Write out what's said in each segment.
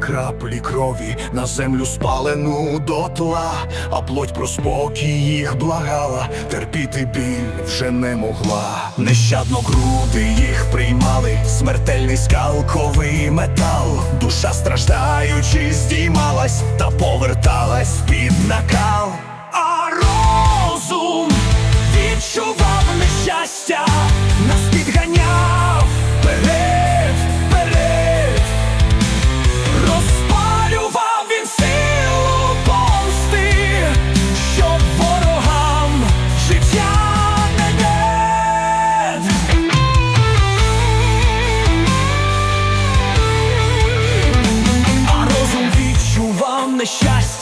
краплі крові на землю спалену дотла, а плоть про спокій їх благала, терпіти біль вже не могла. Нещадно груди їх приймали, смертельний скалковий метал. Душа страждаючи, здіймалась та поверталась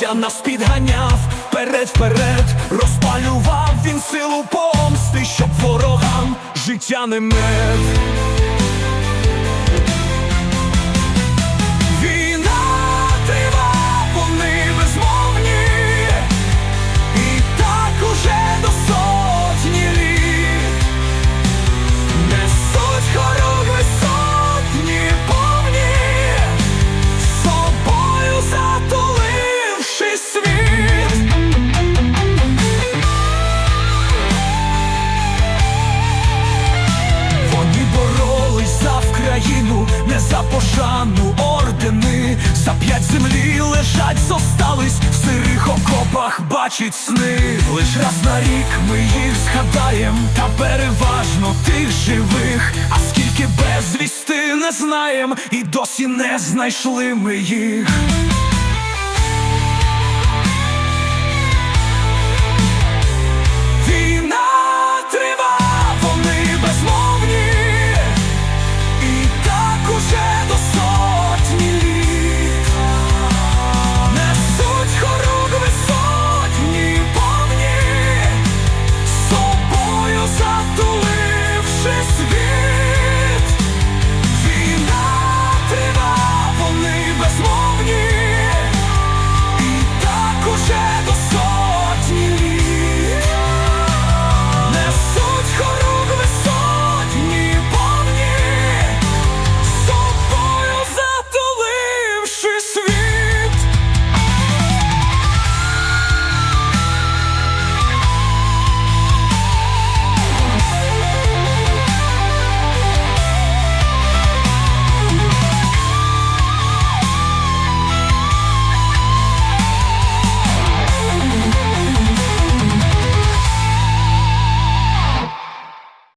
нещастя, нас підганяв вперед, вперед, розпалював він силу помсти, щоб ворогам життя не мед. Окопах, бачить сни. Лиш раз на рік ми їх згадаєм, та переважно тих живих. А скільки безвісти не знаєм, і досі не знайшли ми їх.